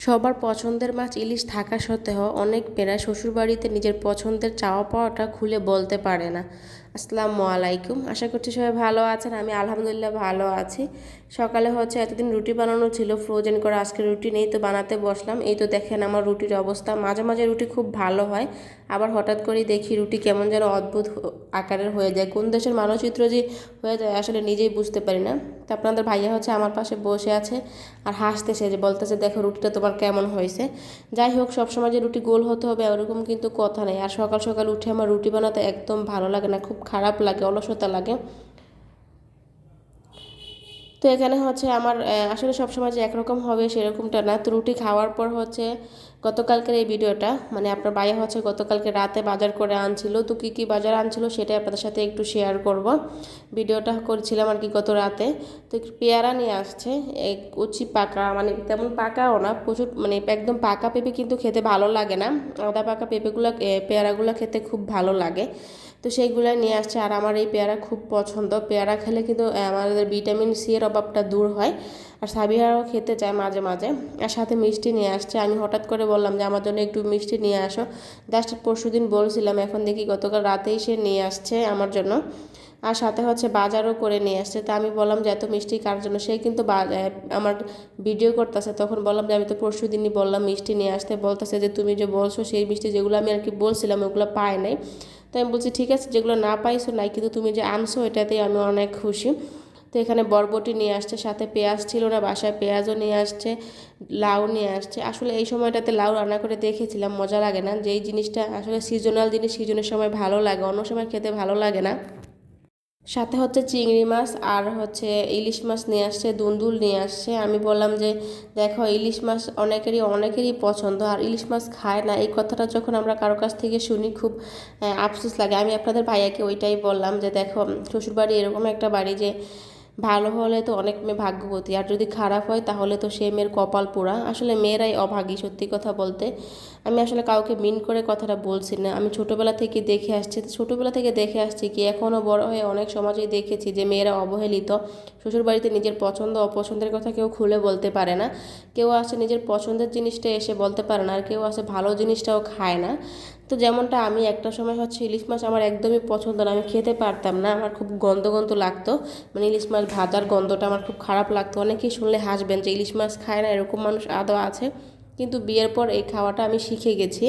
সবার পছন্দের মাছ ইলিশ থাকা সত্ত্বেও অনেক মেয়েরা শ্বশুরবাড়িতে নিজের পছন্দের চাওয়া পাওয়াটা খুলে বলতে পারে না। আসসালামু আলাইকুম। আশা করছি সবাই ভালো আছেন, আমি আলহামদুলিল্লাহ ভালো আছি। সকালে হচ্ছে এতদিন রুটি বানানো ছিল ফ্রোজেন করে আজকে রুটি নেই, তো বানাতে বসলাম। এই তো দেখেন আমার রুটির অবস্থা, মাঝে মাঝে রুটি খুব ভালো হয়। আবার হঠাৎ করেই দেখি রুটি কেমন যেন অদ্ভুত আকারের হয়ে যায়। কোন দেশের মানচিত্র যে হয়ে যায়, আসলে নিজেই বুঝতে পারি না। তো আপনাদের ভাইয়া হচ্ছে আমার পাশে বসে আছে আর হাসতেছে যে, বলতেছে, দেখো, রুটিটা তোমার কেমন হয়েছে? যাই হোক, সবসময় যে রুটি গোল হতে হবে, ওরকম কিন্তু কথা নেই। আর সকাল সকাল উঠে আমার রুটি বানাতে একদম ভালো লাগে না। খুব খারাপ লাগে, অলসতা লাগে। তো এখানে হচ্ছে আমার আসলে সবসময় যে একরকম হবে সেরকমটা না। তো রুটি খাওয়ার পর হচ্ছে গতকালকের এই ভিডিওটা মানে আপনার বাইরে হচ্ছে গতকালকে রাতে বাজার করে আনছিল, তো কী কী বাজার আনছিল সেটাই আপনাদের সাথে একটু শেয়ার করব। ভিডিওটা করছিলাম আর কি গত রাতে, তো পেয়ারা নিয়ে আসছে কচি পাকা মানে তেমন পাকাও না, প্রচুর মানে একদম পাকা পেঁপে কিন্তু খেতে ভালো লাগে না, আদা পাকা পেঁপেগুলো পেয়ারাগুলো খেতে খুব ভালো লাগে, তো সেইগুলো নিয়ে আসছে, আর আমার এই পেয়ারা খুব পছন্দ, পেয়ারা খেলে কিন্তু আমাদের ভিটামিন সি এর অভাবটা দূর হয় আর সাবিহারাও খেতে চায় মাঝে মাঝে। আর সাথে মিষ্টি নিয়ে আসছে। আমি হঠাৎ করে বললাম যে, আমার জন্য একটু মিষ্টি নিয়ে আসো। জাস্ট পরশু দিন বলছিলাম, এখন দেখি গতকাল রাতেই সে নিয়ে আসছে আমার জন্য। আর সাথে হচ্ছে বাজারও করে নিয়ে আসছে। তা আমি বললাম যে, এত মিষ্টি কার জন্য? সে কিন্তু আমার ভিডিও করতেছে। তখন বললাম যে, আমি তো পরশু দিনই বললাম মিষ্টি নিয়ে আসতে। বলতেছে যে, তুমি যে বলছো সেই মিষ্টি যেগুলো আমি আর কি বলছিলাম ওগুলো পাই নাই। তো আমি বলছি, ঠিক আছে, যেগুলো না পাইছো নাই, কিন্তু তুমি যে আনছো এটাতেই আমি অনেক খুশি। তো এখানে বরবটি নিয়ে আসছে, সাথে পেঁয়াজ ছিল না, বাসায় পেঁয়াজও নিয়ে আসছে, লাউ নিয়ে আসছে। আসলে এই সময়টাতে লাউ রান্না করে দেখেছিলাম, মজা লাগে না? যেই জিনিসটা আসলে সিজনাল জিনিস সিজনের সময় ভালো লাগে, অন্য সময় খেতে ভালো লাগে না। সাথে হচ্ছে চিংড়ি মাছ আর হচ্ছে ইলিশ মাছ নিয়ে আসছে, দুন্দুল নিয়ে আসছে। আমি বললাম যে, দেখো, ইলিশ মাছ অনেকেরই অনেকেরই পছন্দ, আর ইলিশ মাছ খায় না। এই কথাটা যখন আমরা কারও কাছ থেকে শুনি, খুব আফসোস লাগে। আমি আপনাদের ভাইয়াকে ওইটাই বললাম যে, দেখো, শ্বশুরবাড়ি এরকম একটা বাড়ি যে ভালো হলে তো অনেক মেয়ে ভাগ্যবতী। আর যদি খারাপ হয়, তাহলে তো সে মেয়ের কপাল পোড়া। আসলে মেয়েরাই অভাগী, সত্যি কথা বলতে। আমি আসলে কাউকে মিন করে কথাটা বলছি না। আমি ছোটোবেলা থেকে দেখে আসছি। ছোটোবেলা থেকে দেখে আসছি কি এখনও বড় হয়ে অনেক সমাজেই দেখেছি যে মেয়েরা অবহেলিত। শ্বশুরবাড়িতে নিজের পছন্দ অপছন্দের কথা কেউ খুলে বলতে পারে না। কেউ আসে নিজের পছন্দের জিনিসটা এসে বলতে পারে না। আর কেউ আসে ভালো জিনিসটাও খায় না। তো যেমনটা আমি একটা সময় হচ্ছে ইলিশ মাছ আমার একদমই পছন্দ না, আমি খেতে পারতাম না, আমার খুব গন্ধ গন্ধ লাগতো। মানে ইলিশ মাছ ভাজার গন্ধটা আমার খুব খারাপ লাগতো। অনেকেই শুনলে হাসবেন যে ইলিশ মাছ খায় না, এরকম মানুষ আদৌ আছে। কিন্তু বিয়ের পর এই খাওয়াটা আমি শিখে গেছি।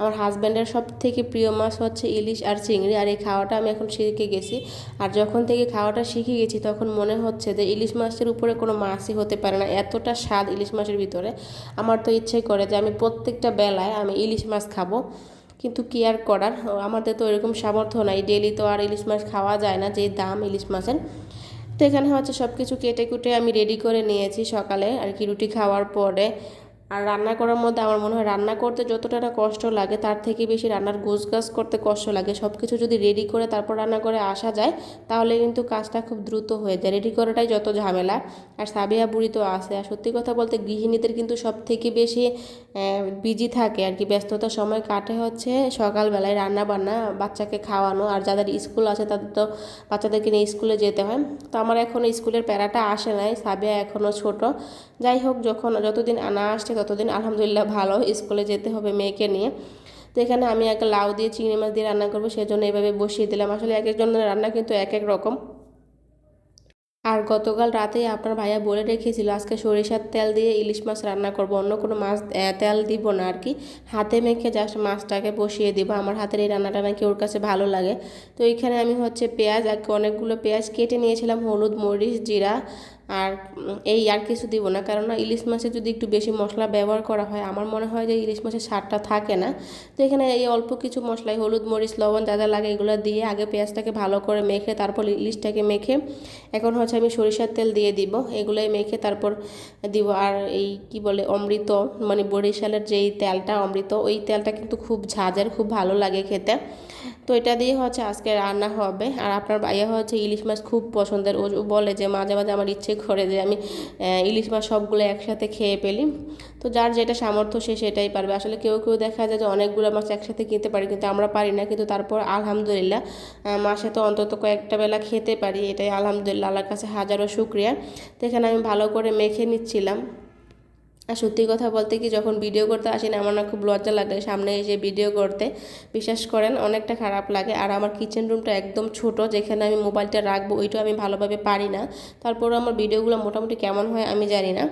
আমার হাজব্যান্ডের সব থেকে প্রিয় মাছ হচ্ছে ইলিশ আর চিংড়ি, আর এই খাওয়াটা আমি এখন শিখে গেছি। আর যখন থেকে খাওয়াটা শিখে গেছি, তখন মনে হচ্ছে যে ইলিশ মাছের উপরে কোনো মাছই হতে পারে না, এতটা স্বাদ ইলিশ মাছের ভিতরে। আমার তো ইচ্ছে করে যে আমি প্রত্যেকটা বেলায় আমি ইলিশ মাছ খাব। কিন্তু কি আর করার? আমাদের তো এরকম সামর্থ্য নাই। ডেলি তো আর ইলিশ মাছ খাওয়া যায় না, যে দাম ইলিশ মাছের। তো এখানে হচ্ছে সব কিছু কেটে কুটে আমি রেডি করে নিয়েছি সকালে আর কি রুটি খাওয়ার পরে। আর রান্না করার মধ্যে আমার মনে হয় রান্না করতে যতটা না কষ্ট লাগে, তার থেকে বেশি রান্নার গোছ গাছ করতে কষ্ট লাগে। সব কিছু যদি রেডি করে তারপর রান্না করে আসা যায়, তাহলে কিন্তু কাজটা খুব দ্রুত হয়ে যায়। রেডি করাটাই যত ঝামেলা। আর সাবিয়া বুড়ি তো আসে আর সত্যি কথা বলতে গৃহিণীদের কিন্তু সব থেকে বেশি বিজি থাকে আর কি। ব্যস্ততার সময় কাটে হচ্ছে সকালবেলায় রান্না বান্না বাচ্চাকে খাওয়ানো আর যাদের স্কুল আছে তাদের তো বাচ্চাদেরকে নিয়ে স্কুলে যেতে হয়। তো আমার এখনও স্কুলের প্যারাটা আসে নাই, সাবিয়া এখনও ছোট। যাই হোক, যখন যতদিন আনা আসছে ততদিন আলহামদুলিল্লাহ ভালো স্কুলে যেতে হবে মেয়েকে নিয়ে। তো এখানে আমি একটা লাউ দিয়ে চিংড়ি মাছ দিয়ে রান্না করব, সেজন্য এইভাবে বসিয়ে দিলাম। আসলে এক একজনের রান্না কিন্তু এক এক রকম। আর গতকাল রাতে আপনার ভাইয়া বলে রেখেছিল, আজকে সরিষার তেল দিয়ে ইলিশ মাছ রান্না করব, অন্য কোনো মাছ তেল দিব না আর কি। হাতে মেখে জাস্ট মাছটাকে বসিয়ে দিব, আমার হাতের এই রান্নাটা নাকি ওর কাছে ভালো লাগে। তো এখানে আমি হচ্ছে পেঁয়াজ আর অনেকগুলো পেঁয়াজ কেটে নিয়েছিলাম, হলুদ, মরিচ, জিরা আর এই আর কিছু দিব না। কারণ ইলিশ মাছে যদি একটু বেশি মশলা ব্যবহার করা হয়, আমার মনে হয় যে ইলিশ মাছের স্বাদটা থাকে না। তো এখানে এই অল্প কিছু মশলাই, হলুদ, মরিচ, লবণ যা যা লাগে এগুলো দিয়ে আগে পেঁয়াজটাকে ভালো করে মেখে তারপর ইলিশটাকে মেখে এখন হচ্ছে আমি সরিষার তেল দিয়ে দিব। এগুলোই মেখে তারপর দিব। আর এই কি বলে অমৃত মানে বরিশালের যেই তেলটা, অমৃত, ওই তেলটা কিন্তু খুব ঝাঁঝের, খুব ভালো লাগে খেতে। তো এটা দিয়ে হচ্ছে আজকে রান্না হবে। আর আপনার ভাইয়া হচ্ছে ইলিশ মাছ খুব পছন্দের। ও বলে যে মাঝে মাঝে আমার ইচ্ছে করে যে আমি ইলিশ মাছ সবগুলো একসাথে খেয়ে পেলি তো যার যেটা সামর্থ্য সে সেটাই পারবে। আসলে কেউ কেউ দেখা যায় যে অনেকগুলো মাছ একসাথে কিনতে পারি, কিন্তু আমরা পারি না। কিন্তু তারপর আলহামদুলিল্লাহ মাসে তো অন্তত কয়েকটা বেলা খেতে পারি। এটাই আলহামদুলিল্লাহ, আল্লাহর কাছে হাজারো শুক্রিয়া। তো এখানে আমি ভালো করে মেখে নিচ্ছিলাম। আর সত্যি কথা বলতে কি, যখন ভিডিও করতে আসি না, আমার না খুব লজ্জা লাগে। সামনে এসে ভিডিও করতে, বিশ্বাস করেন, অনেকটা খারাপ লাগে। আর আমার কিচেন রুমটা একদম ছোট, যেখানে আমি মোবাইলটা রাখব ওইটাও আমি ভালোভাবে পারি না। তারপরেও আমার ভিডিওগুলো মোটামুটি কেমন হয়, আমি জানি না।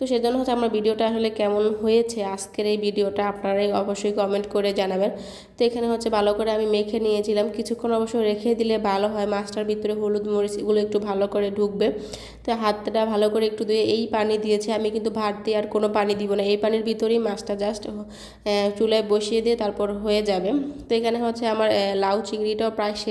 তো সেজন্য হচ্ছে আমার ভিডিওটা আসলে কেমন হয়েছে? আজকের এই ভিডিওটা আপনারাই অবশ্যই কমেন্ট করে জানাবেন। তো এখানে হচ্ছে ভালো করে আমি মেখে নিয়েছিলাম। কিছুক্ষণ অবশ্য রেখে দিলে ভালো হয়। মাছটার ভিতরে হলুদ মরিচ এগুলো একটু ভালো করে ঢুকবে। তো হাতটা ভালো করে একটু ধুয়ে এই পানি দিয়েছে। আমি কিন্তু ভাত দিয়ে আর কোনো পানি দিব না। এই পানির ভিতরেই মাছটা জাস্ট চুলায় বসিয়ে দিয়ে তারপর হয়ে যাবে। তো এখানে হচ্ছে আমার লাউ চিংড়িটাও প্রায় শেষ